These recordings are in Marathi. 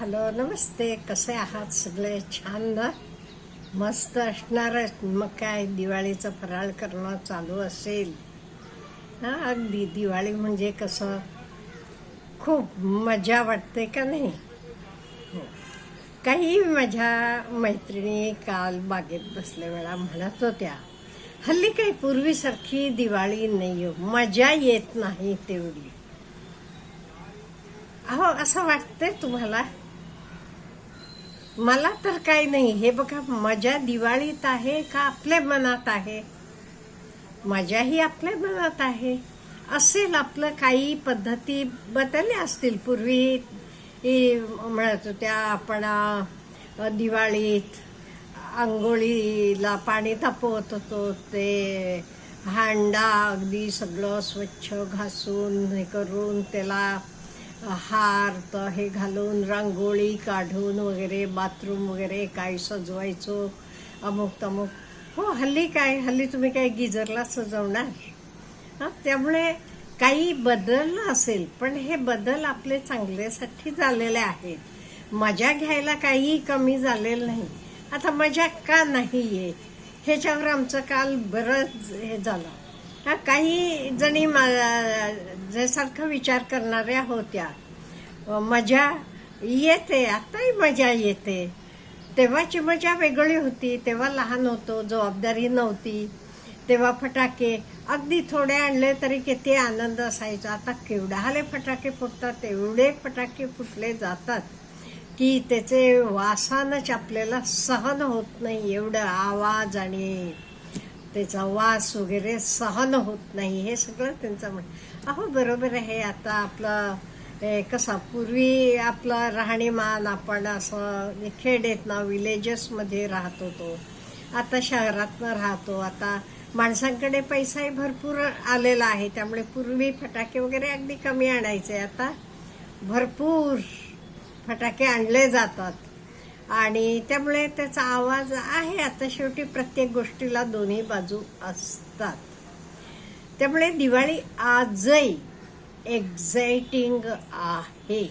हॅलो नमस्ते कसे आहात सगळे? छान ना? मस्त असणारच मग काय दिवाळीचं फराळ करणं चालू असेल. हा अगदी. दिवाळी म्हणजे कसं खूप मजा वाटते का नाही? हो. काही माझ्या मैत्रिणी काल बागेत बसल्या वेळा म्हणत होत्या हल्ली काही पूर्वीसारखी दिवाळी नाही हो मजा येत नाही तेवढी. अहो असं वाटतंय तुम्हाला? मला तर काही नाही. हे बघा मजा दिवाळीत आहे का आपल्या मनात आहे? मजाही आपल्या मनात आहे. असेल आपलं काही पद्धती बदलल्या असतील पूर्वी. म्हणत होत्या आपण दिवाळीत आंघोळीला पाणी तापवत होतो. ते हांडा अगदी सगळं स्वच्छ घासून हे करून त्याला हार तर हे घालून रांगोळी काढून वगैरे बाथरूम वगैरे काय सजवायचो अमुक तमुक हो हल्ली काय हल्ली तुम्ही काय गिजरला सजवणार? हां त्यामुळे काही बदललं असेल पण हे बदल आपले चांगल्यासाठी झालेले आहेत. मजा घ्यायला काही कमी झालेलं नाही. आता मजा का नाही आहे ह्याच्यावर आमचं काल बरंच हे झालं. हा काही जणी मा- सारखा विचार करणाऱ्या होत्या. मजा येते आताही मजा येते. तेव्हाची मजा वेगळी होती. तेव्हा लहान होतो जबाबदारी नव्हती. तेव्हा फटाके अगदी थोडे आणले तरी किती आनंद असायचा. आता केवढाले फटाके फुटतात एवढे फटाके फुटले जातात की त्याचे वासानच आपल्याला सहन होत नाही. एवढं आवाज आणि त्याचा वास वगैरे सहन होत नाही. हे सगळं त्यांचं म्हण अहो बरोबर आहे. आता आपलं ते कसा पूर्वी आपलं राहणीमान आपण असं खेडेत ना विलेजेसमध्ये राहत होतो. आता शहरातनं राहतो. आता माणसांकडे पैसाही भरपूर आलेला आहे. त्यामुळे पूर्वी फटाके वगैरे अगदी कमी आणायचे. आता भरपूर फटाके आणले जातात. आणि त्यामुळे त्याचा आवाज आहे. आता शेवटी प्रत्येक गोष्टीला दोन्ही बाजू असतात. त्यामुळे दिवाळी आजही एक्झायटिंग आहे.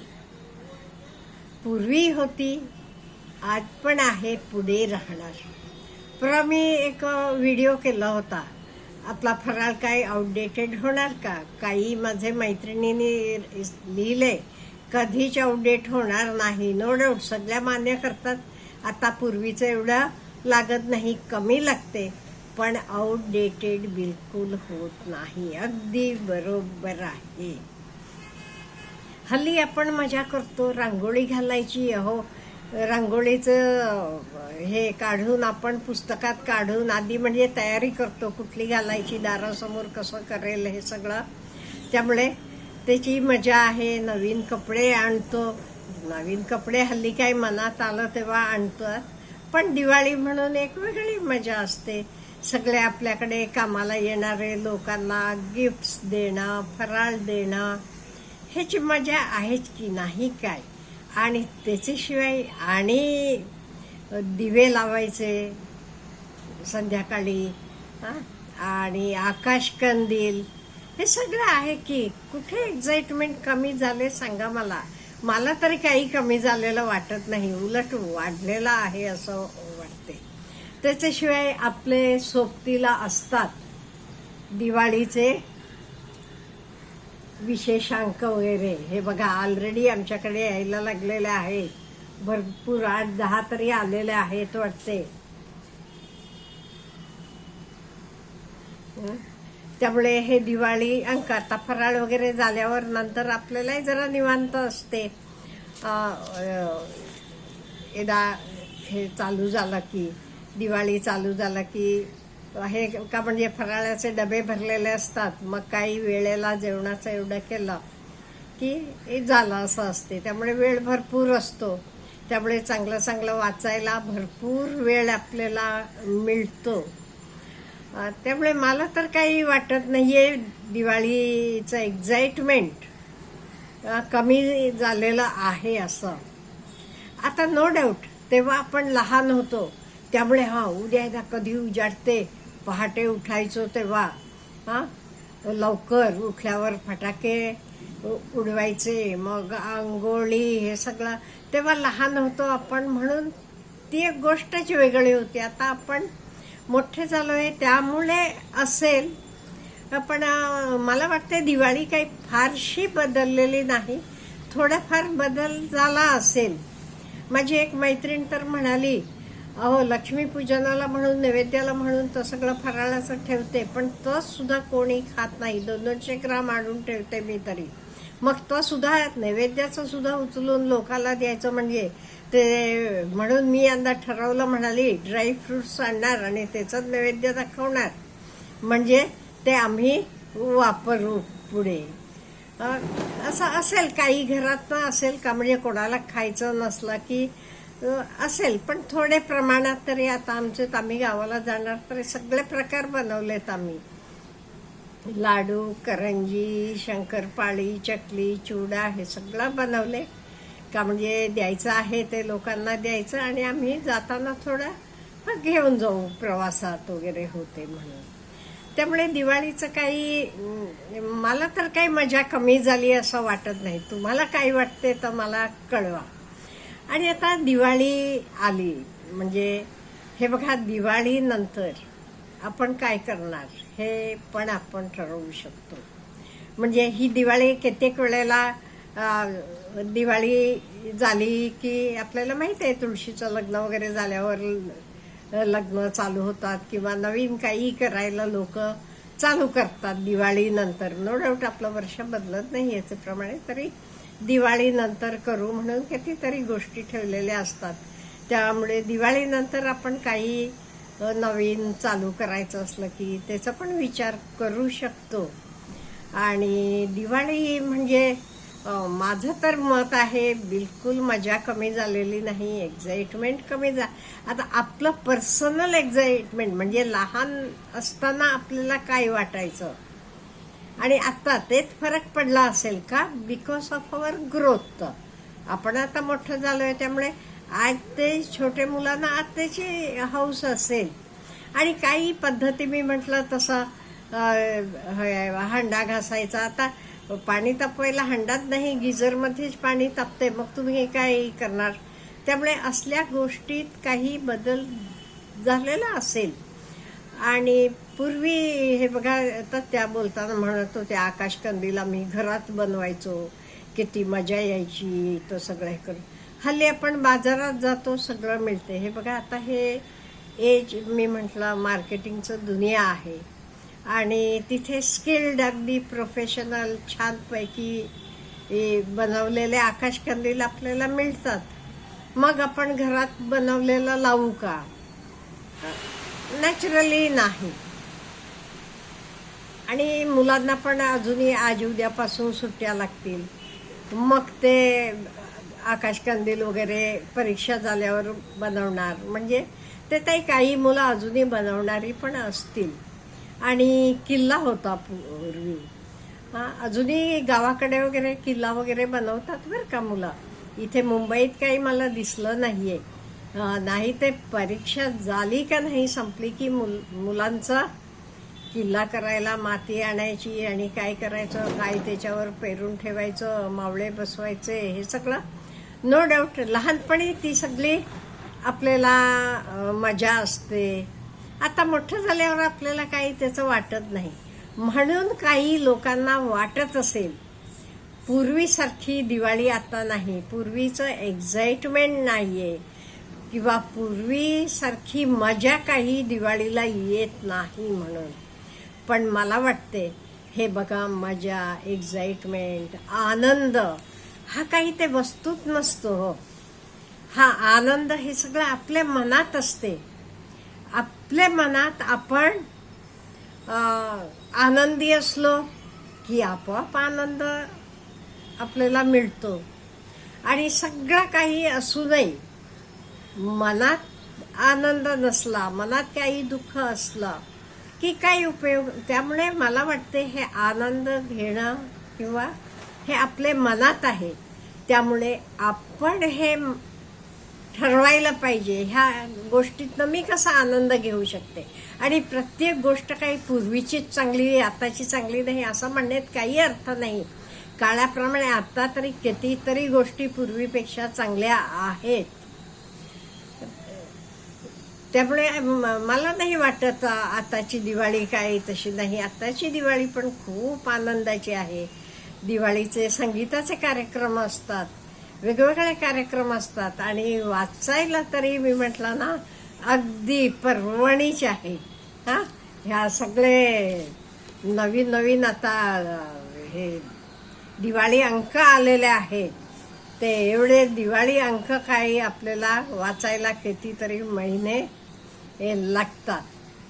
पूर्वी होती आज पण आहे पुढे राहणार. परवा मी एक व्हिडिओ केला होता. आपला फराळ काय आउटडेटेड होणार का? काही माझे मैत्रिणींनी लिहिले कधीच आउटडेट होणार नाही. नो डाऊट सगळ्या मान्य करतात. आता पूर्वीचं एवढं लागत नाही कमी लागते. पण आउटडेटेड बिलकुल होत नाही. अगदी बरोबर आहे. हल्ली आपण मजा करतो रांगोळी घालायची अहो रांगोळीचं हे काढून आपण पुस्तकात काढून आधी म्हणजे तयारी करतो कुठली घालायची दारासमोर कसं करेल हे सगळं. त्यामुळे त्याची मजा आहे नवीन कपडे आणतो. नवीन कपडे हल्ली काय मनात आलं तेव्हा आणतो पण दिवाळी म्हणून एक वेगळी मजा असते. सगळे आपल्याकडे कामाला येणारे लोकांना गिफ्ट्स देणं फराळ देणं ह्याची मजा आहेच की नाही काय? आणि त्याच्याशिवाय आणि दिवे लावायचे संध्याकाळी आणि आकाश कंदील हे सगळं आहे की कुठे एक्झाइटमेंट कमी झाले सांगा मला. मला तरी काही कमी झालेलं वाटत नाही. उलट वाढलेलं आहे असं वाटते. त्याच्याशिवाय आपले सोबतीला असतात. दिवाळीचे विशेषांक वगैरे. हे बघा ऑलरेडी आमच्याकडे यायला लागलेले आहे. भरपूर आठ दहा तरी आलेले आहेत वाटते त्यामुळे हे दिवाळी अंक आता फराळ वगैरे झाल्यावर नंतर आपल्यालाही जरा निवांत असते. एकदा हे चालू झालं की. दिवाळी चालू झाला की हे का म्हणजे फराळाचे डबे भरलेले असतात. मग काही वेळेला जेवणाचं एवढं केलं की हे झालं असं असते. त्यामुळे वेळ भरपूर असतो. त्यामुळे चांगलं चांगलं वाचायला भरपूर वेळ आपल्याला मिळतो. त्यामुळे मला तर काही वाटत नाही आहे दिवाळीचं एक्झाइटमेंट कमी झालेलं आहे असं. आता नो डाऊट तेव्हा आपण लहान होतो. त्यामुळे हा उद्या एकदा कधी उजाडते? पहाटे उठायचो तेव्हा हा? लवकर उठल्यावर फटाके उ- उडवायचे मग आंघोळी हे सगळं. तेव्हा लहान होतो आपण म्हणून ती एक गोष्टच वेगळी होती. आता आपण मोठे झालो आहे त्यामुळे असेल. पण मला वाटते दिवाळी काही फारशी बदललेली नाही. थोडाफार बदल झाला असेल. माझी एक मैत्रीण तर म्हणाली अहो लक्ष्मीपूजनाला म्हणून नैवेद्याला म्हणून तर सगळं फराळाचं ठेवते पण तो सुद्धा कोणी खात नाही. दोन दोनशे ग्राम आणून ठेवते मी तरी. मग तो सुद्धा नैवेद्याचं सुद्धा उचलून लोकाला द्यायचं म्हणजे ते म्हणून मी यंदा ठरवलं म्हणाली ड्रायफ्रुट्स आणणार आणि त्याचं नैवेद्य दाखवणार. म्हणजे ते आम्ही वापरू पुढे. असं असेल काही घरात असेल का? म्हणजे कोणाला खायचं नसलं की असेल पण थोडे प्रमाणात तरी आता आमचे आम्ही गावाला जाणार तरी सगळे प्रकार बनवलेत आम्ही. लाडू करंजी शंकरपाळी चकली चिवडा हे सगळं बनवले. का म्हणजे द्यायचं आहे ते लोकांना द्यायचं आणि आम्ही जाताना थोडं घेऊन जाऊ प्रवासात वगैरे होते म्हणून. त्यामुळे दिवाळीचं काही मला तर काही मजा कमी झाली असं वाटत नाही. तुम्हाला काय वाटते तर मला कळवा. आणि आता दिवाळी आली. म्हणजे हे बघा दिवाळीनंतर आपण काय करणार हे पण आपण ठरवू शकतो. म्हणजे ही दिवाळी कित्येक वेळेला दिवाळी झाली की आपल्याला माहीत आहे तुळशीचं लग्न वगैरे झाल्यावर लग्न चालू होतात किंवा नवीन काही करायला लोक चालू करतात दिवाळीनंतर नो डाऊट आपलं वर्ष बदलत नाही याच्याप्रमाणे तरी दिवाळीनंतर करू म्हणून कितीतरी गोष्टी ठेवलेल्या असतात. त्यामुळे दिवाळीनंतर आपण काही नवीन चालू करायचं असलं की त्याचा पण विचार करू शकतो. आणि दिवाळी म्हणजे माझं तर मत आहे बिलकुल मजा कमी झालेली नाही एक्झाइटमेंट कमी झा आता आपलं पर्सनल एक्झाइटमेंट म्हणजे लहान असताना आपल्याला काय वाटायचं? आणि आता तेच फरक पडला असेल का? बिकॉज ऑफ अवर ग्रोथ आपण आता मोठं झालोय त्यामुळे आज ते छोटे मुलांना आज त्याची हौस असेल. आणि काही पद्धती मी म्हटलं तसा हे- हंडा घासायचा. आता पाणी तापवायला हंडात नाही गिझरमध्येच पाणी तापते मग तुम्ही काय करणार? त्यामुळे असल्या गोष्टीत काही बदल झालेला असेल. आणि पूर्वी हे बघा आता त्या बोलताना म्हणत होत्या आकाश कंदील आम्ही घरात बनवायचो किती मजा यायची तो सगळं हे करून. हल्ली आपण बाजारात जातो सगळं मिळते. हे बघा आता हे एज मी म्हटलं मार्केटिंगचं दुनिया आहे. आणि तिथे स्किल्ड अगदी प्रोफेशनल छानपैकी बनवलेले आकाश कंदील आपल्याला मिळतात. मग आपण घरात बनवलेलं लावू का? नॅचरली नाही. आणि मुलांना पण अजूनही आज उद्यापासून सुट्ट्या लागतील. मग ते आकाशकंदील वगैरे परीक्षा झाल्यावर बनवणार. म्हणजे ते काही काही मुलं अजूनही बनवणारी पण असतील. आणि किल्ला होता पूर्वी. अजूनही गावाकडे वगैरे किल्ला वगैरे बनवतात बरं का मुलं? इथे मुंबईत काही मला दिसलं नाही आहे नाही ते परीक्षा झाली का नाही संपली की मुल मुलांचा किल्ला करायला माती आणायची आणि काय करायचं काय त्याच्यावर पेरून ठेवायचं मावळे बसवायचे हे सगळं. नो डाऊट लहानपणी ती सगळी आपल्याला मजा असते. आता मोठं झाल्यावर आपल्याला काही त्याचं वाटत नाही. म्हणून काही लोकांना वाटत असेल पूर्वीसारखी दिवाळी आता नाही. पूर्वीचं एक्झाइटमेंट आहे किंवा पूर्वीसारखी मजा काही दिवाळीला येत नाही म्हणून. पण मला वाटते हे बघा मजा एक्झाइटमेंट आनंद हा काही ते वस्तूत नसतो हो. हा आनंद हे सगळं आपल्या मनात असते. आपल्या मनात आपण आनंदी असलो की आपोआप आनंद आपल्याला मिळतो. आणि सगळं काही असूनही मनात आनंद नसला मनात काही दुःख असलं की काही उपयोग? त्यामुळे मला वाटते हे आनंद घेणं किंवा हे आपले मनात आहे त्यामुळे आपण हे ठरवायला पाहिजे. ह्या गोष्टीतनं मी कसा आनंद घेऊ शकते? आणि प्रत्येक गोष्ट काही पूर्वीचीच चांगली आताची चांगली नाही असं म्हणण्यात काही अर्थ नाही. काळाप्रमाणे आता तरी कितीतरी गोष्टी पूर्वीपेक्षा चांगल्या आहेत. त्यामुळे म- मला नाही वाटत आताची दिवाळी काय तशी नाही. आताची दिवाळी पण खूप आनंदाची आहे. दिवाळीचे संगीताचे कार्यक्रम असतात वेगवेगळे कार्यक्रम असतात आणि वाचायला तरी मी म्हटलं ना अगदी पर्वणीच आहे. हा? ह्या सगळे नवीन नवीन आता हे दिवाळी अंक आलेले आहेत. ते एवढे दिवाळी अंक काही आपल्याला वाचायला कितीतरी महिने हे लागतात.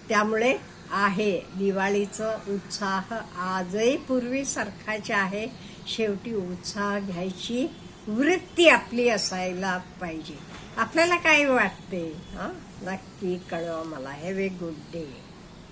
त्यामुळे आहे दिवाळीचं उत्साह आजही पूर्वीसारखाच आहे. शेवटी उत्साह घ्यायची वृत्ती आपली असायला पाहिजे. आपल्याला काय वाटते? हां? नक्की कळवा मला. Have a good day